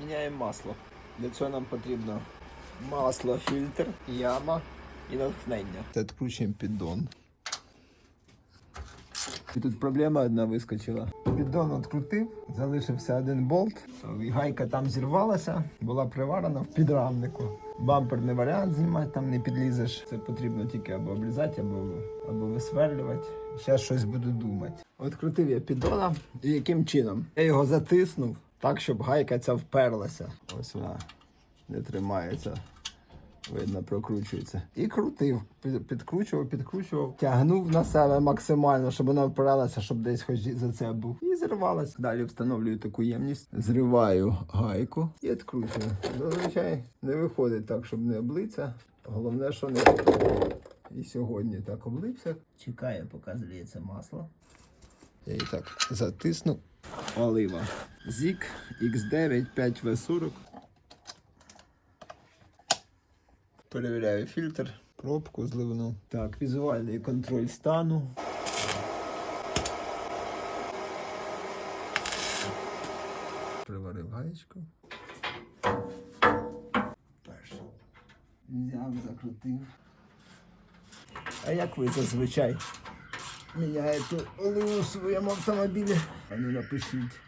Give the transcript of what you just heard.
Міняємо масло. Для цього нам потрібно масло, фільтр, яма і натхнення. Це відкручуємо піддон. І тут проблема одна вискочила. Піддон відкрутив, залишився один болт. Гайка там зірвалася, була приварена в підрамнику. Бампер не варіант знімати, там не підлізеш. Це потрібно тільки або обрізати, або, або висверлювати. Зараз щось буду думати. Открутив я піддона. І яким чином? Я його затиснув так, щоб гайка ця вперлася. Ось вона не тримається. Видно, прокручується. І крутив, підкручував, підкручував, тягнув на себе максимально, щоб вона впиралася, щоб десь хоч за це був. І зривалась. Далі встановлюю таку ємність, зриваю гайку і відкручую. Зазвичай не виходить так, щоб не облиться. Головне, що не і сьогодні так облився. Чекаю, поки зліється масло. Я її так затисну. Олива. Зік X9 5V40. Перевіряю фільтр, пробку зливну. Так, візуальний контроль стану. Приварив гаєчку. Перше. Взяв, закрутив. А як ви зазвичай міняєте оливу в своєму автомобілі? А ну напишіть.